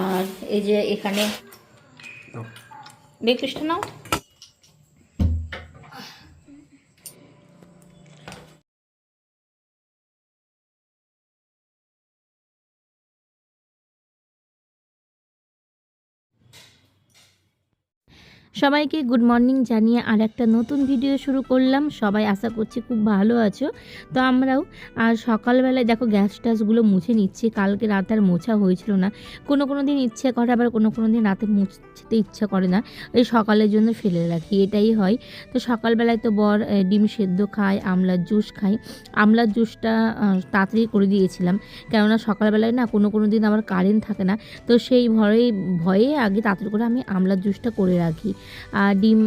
আর এই যে এখানে ব্রেকফাস্টটা নাও। সবাইকে গুড মর্নিং জানিয়ে আর একটা নতুন ভিডিও শুরু করলাম। সবাই আশা করছি খুব ভালো আছো। তো আমরাও আর সকালবেলায় দেখো গ্যাস ট্যাসগুলো মুছে নিচ্ছি। কালকে রাত আর মোছা হয়েছিল না। কোনো কোনো দিন ইচ্ছে করে, আবার কোনো কোনো দিন রাতে মুছতে ইচ্ছা করে না। ওই সকালের জন্য ফেলে রাখি, এটাই হয়। তো সকালবেলায় তো বর ডিম সেদ্ধ খায়, আমলার জুস খাই আমলার জুসটা তাড়াতাড়ি করে দিয়েছিলাম। কেননা সকালবেলায় না কোনো কোনো দিন আবার কারেন্ট থাকে না। তো সেই ভয়ে ভয়ে আগে তাড়াতাড়ি করে আমি আমলার জুসটা করে রাখি। ডিম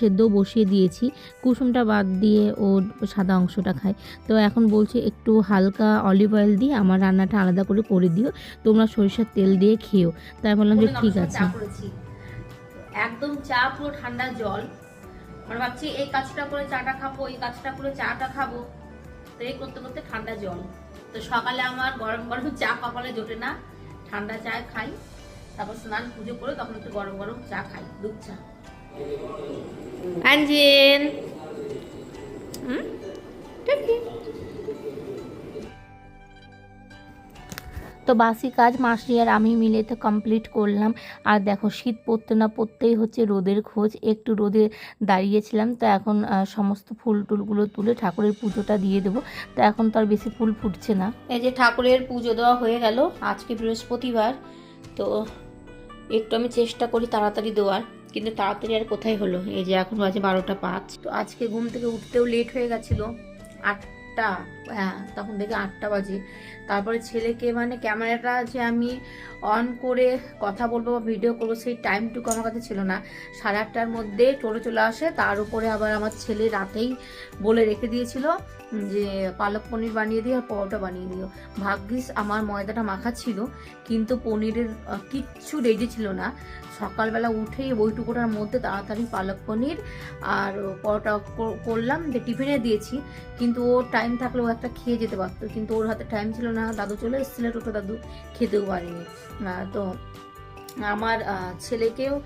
সেদ্ধ বসিয়ে দিয়েছি। কুসুমটা বাদ দিয়ে ও সাদা অংশটা খায়। তো এখন বলছে একটু হালকা অলিভ অয়েল দিয়ে আমার রান্নাটা আলাদা করে করে দিও। তোমরা সরিষার তেল দিয়ে খেও। তাই বললাম যে ঠিক আছে। একদম চা পুরো ঠান্ডা জল। মানে ভাবছি এই কাজটা করে চাটা খাব এই কাজটা করে চাটা খাব। তো এই করতে করতে ঠান্ডা জল। তো সকালে আমার গরম গরম চা কপালে জোটে না। ঠান্ডা চা খাই। তারপর স্নান পুজো করে তখন একটু গরম গরম চা খাই দুধ চা। হুম ঠিক তো বাসি কাজ মাসি আর আমি মিলে তো কমপ্লিট করলাম। আর দেখো শীত পড়তে না পড়তেই হচ্ছে রোদের খোঁজ। একটু রোদে দাঁড়িয়েছিলাম তো এখন সমস্ত ফুল টুলগুলো তুলে ঠাকুরের পুজোটা দিয়ে দেবো। তো এখন তো আর বেশি ফুল ফুটছে না। এই যে ঠাকুরের পুজো দেওয়া হয়ে গেল আজকে বৃহস্পতিবার তো একটু আমি চেষ্টা করি তাড়াতাড়ি দেওয়ার। কিন্তু তাড়াতাড়ি আর কোথায় হলো? এই যে এখন বাজে বারোটা পাঁচ। তো আজকে ঘুম থেকে উঠতেও লেট হয়ে গেছিল। আটটা হ্যাঁ তখন দেখে আটটা বাজে। তারপরে ছেলেকে মানে ক্যামেরাটা যে আমি অন করে কথা বলব বা ভিডিও করব, সেই টাইমটুকু আমার কাছে ছিল না। সাড়ে আটটার মধ্যে টোটো চলে আসে। তার উপরে আবার আমার ছেলে রাতেই বলে রেখে দিয়েছিল। যে পালক পনির বানিয়ে দিও আর পরোটা বানিয়ে দিও। ভাগ্যিস আমার ময়দাটা মাখা ছিল, কিন্তু পনিরের কিচ্ছু রেডি ছিল না। সকালবেলা উঠেই ওইটুকুটার মধ্যে তাড়াতাড়ি পালক পনির আর পরোটা কর- করলাম যে টিফিনে দিয়েছি। কিন্তু ওর টাইম থাকলে ও একটা খেয়ে যেতে পারতো, কিন্তু ওর হাতে টাইম ছিল না। দাদু চলে এসেছিল, টোটো দাদু খেতেও পারিনি। তো আমার ছেলেকেও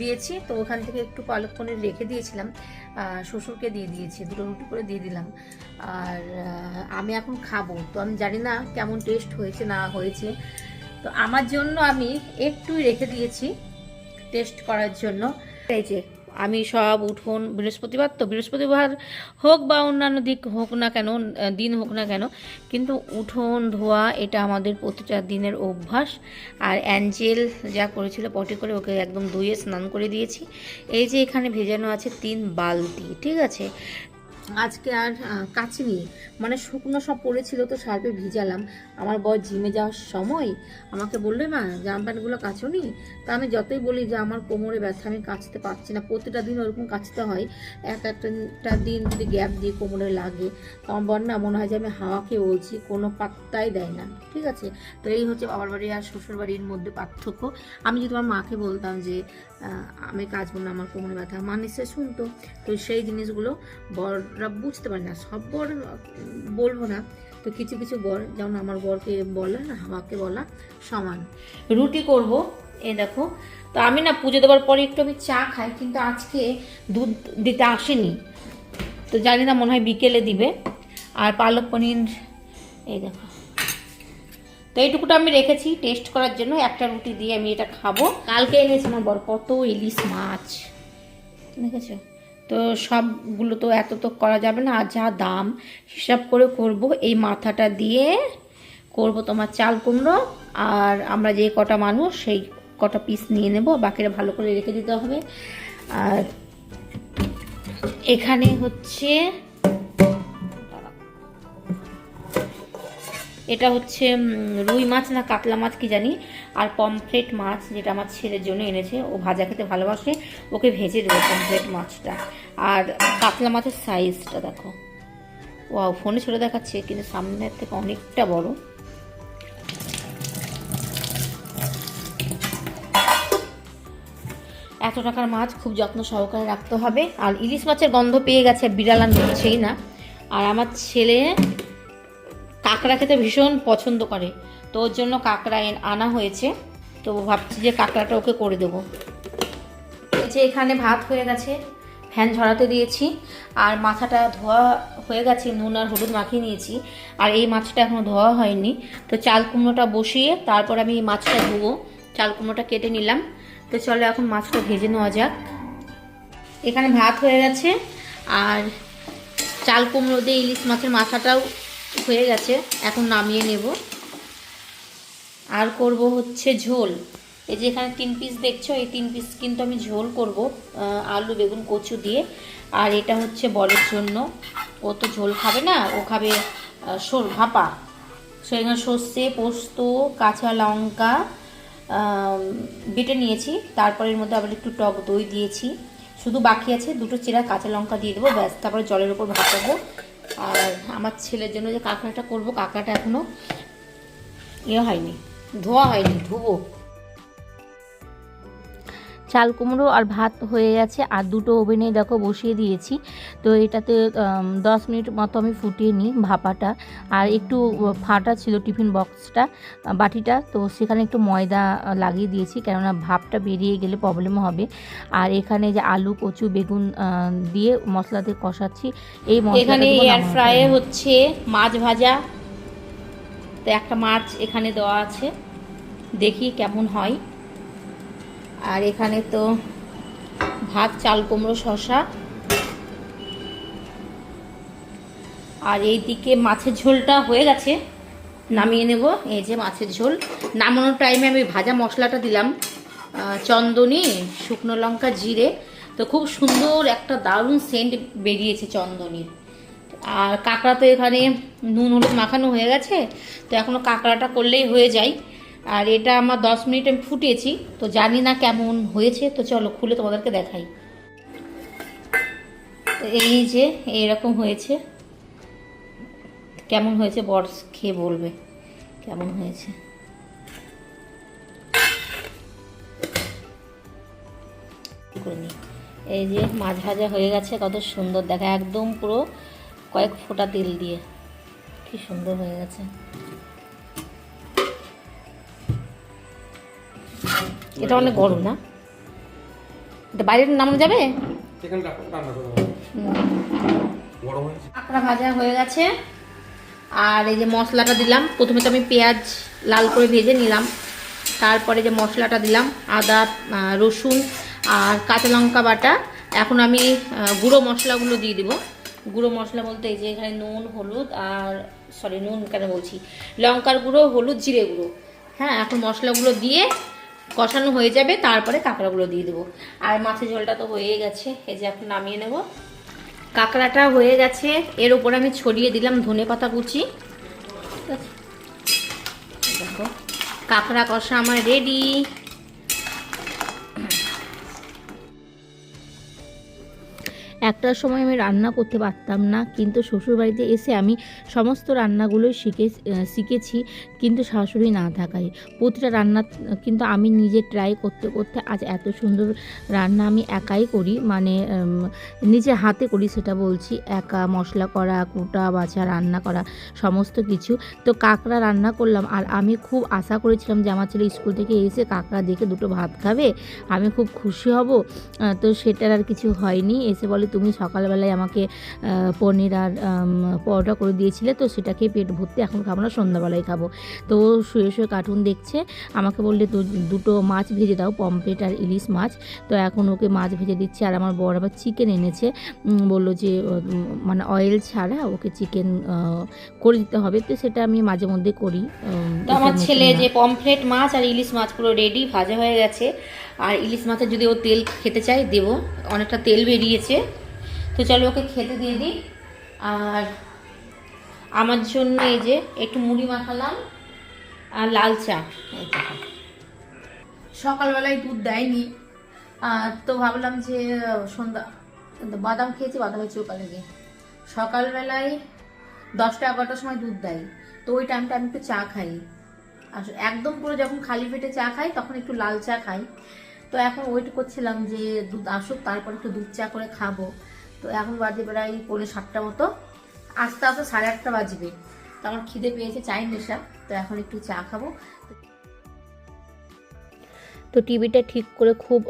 দিয়েছি। তো ওখান থেকে একটু পালক পনির রেখে দিয়েছিলাম। শ্বশুরকে দিয়ে দিয়েছি, দুটো রুটি করে দিয়ে দিলাম। আর আমি এখন খাব। তো আমি জানি না কেমন টেস্ট হয়েছে, না হয়েছে। তো আমার জন্য আমি একটু রেখে দিয়েছি টেস্ট করার জন্য। এই যে আমি সব উঠোন, বৃহস্পতিবার তো বৃহস্পতিবার হোক বা অন্যান্য দিক হোক না কেন দিন হোক না কেন, কিন্তু উঠোন, ধোয়া, এটা আমাদের প্রতিটা দিনের অভ্যাস। আর অ্যাঞ্জেল যা করেছিল পটি করে ওকে একদম ধুয়ে স্নান করে দিয়েছি। এই যে এখানে ভেজানো আছে তিন বালতি, ঠিক আছে? আজকে আর কাছে নিয়ে মানে শুকনো সব পড়েছিল তো সার্ফে ভিজালাম। আমার বর জিমে যাওয়ার সময় আমাকে বললে, মা, জাম প্যান্টগুলো কাচো নি? তা আমি যতই বলি যে, আমার কোমরে ব্যথা, আমি কাচতে পারছি না। প্রতিটা দিন ওরকম কাচতে হয়। এক একটা দিন যদি গ্যাপ দিয়ে কোমরে লাগে, তো আমার বর না, মনে হয় যে, আমি হাওয়াকে বলছি, কোনো পাত্তাই দেয় না। ঠিক আছে? তো এই হচ্ছে বাবার বাড়ি আর শ্বশুর বাড়ির মধ্যে পার্থক্য। আমি যদি আমার মাকে বলতাম যে আমি কাচবো না, আমার কোমরে ব্যথা। মা নিশ্চয় শুনতো। তো সেই জিনিসগুলো বররা বুঝতে পারে না। সব বর বলব না, তো কিছু কিছু বর, যেমন আমার বরকে বলা না, আমাকে বলা সমান। রুটি করব এ দেখো। তো আমি না পুজো দেওয়ার পরে একটু আমি চা খাই, কিন্তু আজকে দুধ দিতে আসেনি। তো জানি না, মনে হয় বিকেলে দিবে। আর পালক পনির, এই দেখো। তো এইটুকুটা আমি রেখেছি টেস্ট করার জন্য, একটা রুটি দিয়ে আমি এটা খাব। কালকে এনেছে আমার বর কত ইলিশ মাছ। দেখেছ? তো সবগুলো তো এত তো করা যাবে না, আর যা দাম হিসাব করে করব, এই মাথাটা দিয়ে করব তোমার চাল কুমড়ো, আর আমরা যে কটা মানুষ সেই কটা পিস নিয়ে নেব, বাকিরা ভালো করে রেখে দিতে হবে। আর এখানে হচ্ছে এটা হচ্ছে রুই মাছ না কাতলা মাছ কি জানি, আর পমফ্রেট মাছ যেটা আমার ছেলের জন্য এনেছে। ও ভাজা খেতে ভালোবাসে, ওকে ভেজে দেবো পমফ্রেট মাছটা। আর কাতলা মাছের সাইজটা দেখো। ও ফোনে ছোটো দেখাচ্ছে, কিন্তু সামনের থেকে অনেকটা বড়। এত টাকার মাছ খুব যত্ন সহকারে রাখতে হবে। আর ইলিশ মাছের গন্ধ পেয়ে গেছে, বিড়াল আর নিচ্ছেই না। আর আমার ছেলে কাঁকড়া খেতে ভীষণ পছন্দ করে। তো ওর জন্য কাঁকড়া আনা হয়েছে। তো ভাবছি যে কাঁকড়াটা ওকে করে দেবো। যে এখানে ভাত হয়ে গেছে, ফ্যান ঝরাতে দিয়েছি, আর মাথাটা ধোয়া হয়ে গেছে, নুন আর হলুদ মাখিয়ে নিয়েছি। আর এই মাছটা এখনও ধোয়া হয়নি। তো চাল কুমড়োটা বসিয়ে তারপর আমি এই মাছটা ধুবো। চাল কুমড়োটা কেটে নিলাম। তো চলো এখন মাছটা ভেজে নেওয়া যাক। এখানে ভাত হয়ে গেছে। আর চাল কুমড়ো দিয়ে ইলিশ মাছের মাথাটাও হয়ে গেছে, এখন নামিয়ে নেব। আর করব হচ্ছে ঝোল। এই যে এখানে তিন পিস দেখছ, এই তিন পিস কিন্তু আমি ঝোল করব আলু, বেগুন, কচু দিয়ে। আর এটা হচ্ছে বলের জন্য। ও তো ঝোল খাবে না, ও খাবে সর, ভাপা। সো, এখানে সর্ষে, পোস্ত, কাঁচা লঙ্কা বেটে নিয়েছি। তারপরে এর মধ্যে আবার একটু টক দই দিয়েছি। শুধু বাকি আছে দুটো চেরা কাঁচা লঙ্কা দিয়ে দেবো, ব্যাস, তারপরে জলের উপর ভাপাবো আর আমার ছেলের জন্য যে কাঁকড়াটা করব কাঁকড়াটা এখনও ইয়ে হয়নি ধোয়া হয়নি ধুবো। চাল কুমড়ো আর ভাত হয়ে গেছে আর দুটো ওভেনে দেখো বসিয়ে দিয়েছি। তো এটাতে দশ মিনিট মতো আমি ফুটিয়ে নিই ভাপাটা। আর একটু ফাটা ছিল টিফিন বক্সটা বাটিটা তো সেখানে একটু ময়দা লাগিয়ে দিয়েছি কেননা ভাপটা বেরিয়ে গেলে প্রবলেম হবে। আর এখানে যে আলু কচু বেগুন দিয়ে মশলাতে কষাচ্ছি এই এখানে এয়ার ফ্রায়ে হচ্ছে মাছ ভাজা। তো একটা মাছ এখানে দেওয়া আছে দেখি কেমন হয়। আর এখানে তো ভাত, চাল, কুমড়ো শশা আর এইদিকে মাছের ঝোলটা হয়ে গেছে। নামিয়ে নেব। এই যে মাছের ঝোল। নামানোর টাইমে আমি ভাজা মশলাটা দিলাম। চন্দনী, শুকনো লঙ্কা, জিরে। তো খুব সুন্দর একটা দারুণ সেন্ট বেরিয়েছে চন্দনীর। আর কাঁকড়া তো এখানে নুন, হলুদ মাখানো হয়ে গেছে। তো এখনও কাঁকড়াটা করলেই হয়ে যায়। আর এটা আমার দশ মিনিট আমি ফুটিয়েছি, তো জানি না কেমন হয়েছে, তো চলো খুলে তোমাদেরকে দেখাই। তো এই যে এরকম হয়েছে। কেমন হয়েছে বর খেয়ে বলবে, কেমন হয়েছে। এই যে, মাছ ভাজা হয়ে গেছে, কত সুন্দর, দেখা, একদম পুরো কয়েক ফোঁটা তেল দিয়ে। কি সুন্দর হয়ে গেছে। এটা অনেক গরম না? এটা বাইরে নামানো যাবে? কাঁকড়া ভাজা হয়ে গেছে। আর এই যে মশলাটা দিলাম প্রথমে তো আমি পেঁয়াজ লাল করে ভেজে নিলাম। তারপরে যে মশলাটা দিলাম আদা রসুন আর কাঁচা লঙ্কা বাটা। এখন আমি গুঁড়ো মশলাগুলো দিয়ে দিব। গুঁড়ো মশলা বলতে এই যে এখানে নুন হলুদ আর সরি নুন কেন বলছি? লঙ্কার গুঁড়ো হলুদ জিরে গুঁড়ো। হ্যাঁ এখন মশলাগুলো দিয়ে কষানো হয়ে যাবে, তারপরে কাঁকড়াগুলো দিয়ে দেবো। আর মাছের ঝোলটা তো হয়ে গেছে, এই যে এখন নামিয়ে নেব। কাঁকড়াটা হয়ে গেছে, এর ওপর আমি ছড়িয়ে দিলাম ধনে পাতা কুচি? দেখো, কাঁকড়া কষা আমার রেডি। একটার সময় আমি রান্না করতে পারতাম না, কিন্তু শ্বশুরবাড়িতে এসে আমি সমস্ত রান্নাগুলোই শিখে শিখেছি, কিন্তু শাশুড়ি না থাকায়। প্রতিটা রান্না, কিন্তু আমি নিজে ট্রাই করতে করতে আজ এত সুন্দর রান্না আমি একাই করি মানে নিজে হাতে করি সেটা বলছি, একা মশলা করা, কুটা, বাছা, রান্না করা, সমস্ত কিছু। তো কাঁকড়া রান্না করলাম, আর আমি খুব আশা করেছিলাম যে আমার ছেলে স্কুল থেকে এসে কাঁকড়া দেখে দুটো ভাত খাবে, আমি খুব খুশি হব তো সেটার আর কিছু হয়নি, এসে বলে, তুমি সকালবেলায় আমাকে পনির আর পরোটা করে দিয়েছিলে তো সেটাকে পেট ভর্তি এখন খাব না সন্ধ্যাবেলায় খাব। তো ও শুয়ে শুয়ে কার্টুন দেখছে আমাকে বললে দুটো মাছ ভেজে দাও পম্পলেট আর ইলিশ মাছ। তো এখন ওকে মাছ ভেজে দিচ্ছে আর আমার বড় আবার চিকেন এনেছে। বলল যে মানে অয়েল ছাড়া ওকে চিকেন করে দিতে হবে। তো সেটা আমি মাঝে মধ্যে করি তো আমার ছেলে যে পমফ্লেট মাছ আর ইলিশ মাছ পুরো রেডি ভাজা হয়ে গেছে। আর ইলিশ মাছের যদি ও তেল খেতে চায় দেবো। অনেকটা তেল বেরিয়েছে। তো চলো ওকে খেতে দিয়ে দিই। আর আমার জন্য এই যে একটু মুড়ি মাখালাম আর লাল চা। সকালবেলায় দুধ দেয়নি। তো ভাবলাম যে, সন্ধ্যা, বাদাম খেয়েছি, বাদামের চোখা লেগে। সকালবেলায় দশটা, এগারোটার সময় দুধ দেয়। তো ওই টাইমটা আমি একটু চা খাই। আর একদম পুরো যখন খালি পেটে চা খাই, তখন একটু লাল চা খাই। তো এখন ওয়েট করছিলাম যে দুধ আসুক, তারপর একটু দুধ চা করে খাব। তো এখন বাজে প্রায় পৌনে সাতটা মতো। আস্তে আস্তে সাড়ে আটটা বাজবে। তো আমার খিদে পেয়েছে চাই নেশা। তো এখন একটু চা খাব। তো টিভিটা ঠিক করে খুব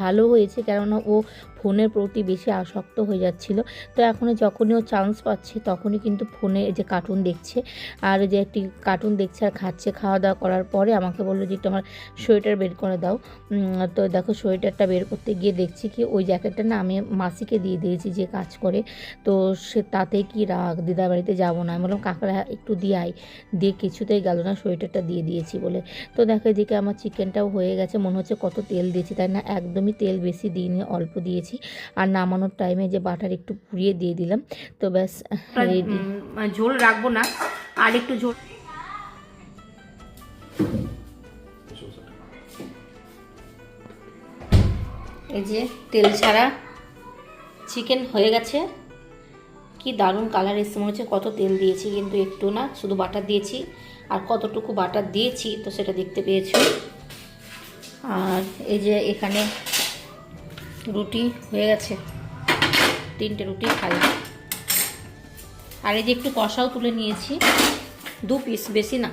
ভালো হয়েছে। কেননা ও ফোনের প্রতি বেশি আসক্ত হয়ে যাচ্ছিল। তো এখনও যখনই ও চান্স পাচ্ছে, তখনই কিন্তু ফোনে যে কার্টুন দেখছে। আর যে একটি কার্টুন দেখছে আর খাচ্ছে খাওয়া দাওয়া করার পরে আমাকে বলল যে, একটু আমার সোয়েটার বের করে দাও। তো দেখো সোয়েটারটা বের করতে গিয়ে দেখছি কি, ওই জ্যাকেটটা না আমি মাসিকে দিয়ে দিয়েছি যে কাজ করে। তো সে তাতে কি রাগ, দিদার বাড়িতে যাব না। আমি বললাম, কাকারা, একটু দিয়ে আয়। দিয়ে কিছুতেই গেল না, সোয়েটারটা দিয়ে দিয়েছি বলে। তো দেখো এদিকে আমার চিকেনটাও হয়ে গেছে, মনে হচ্ছে কত তেল দিয়েছি, তাই না? একদমই তেল বেশি দিইনি, অল্প দিয়েছি। আর নামানোর টাইমে যে বাটার একটু পুড়িয়ে দিয়ে দিলাম, তো ব্যাস রেডি ঝোল রাখব না, আর একটু ঝোল এই যে তেল ছাড়া চিকেন হয়ে গেছে। কি দারুণ কালার এসে মনে হচ্ছে কত তেল দিয়েছি, কিন্তু একটু না, শুধু বাটার দিয়েছি। আর কতটুকু বাটার দিয়েছি, তো সেটা দেখতে পেয়েছ। আর এই যে এখানে রুটি হয়ে গেছে। তিনটে রুটি খাই আর এই যে একটু কষাও তুলে নিয়েছি। দু পিস বেশি না।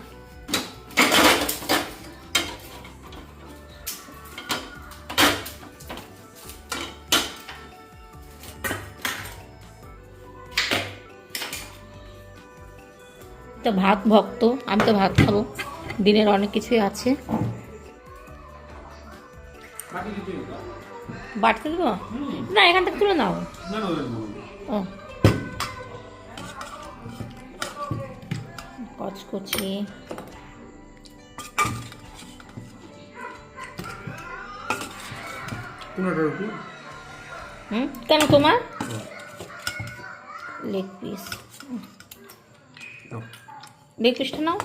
তো ভাত ভক্ত, আমি তো ভাত খাব। দিনের অনেক কিছুই আছে। বাড়তে দেবো? না এখান থেকে তুলে নাও। ও। কচকচি হুম? কেন তোমার? লেগ পিস লেগ পিসটা নাও।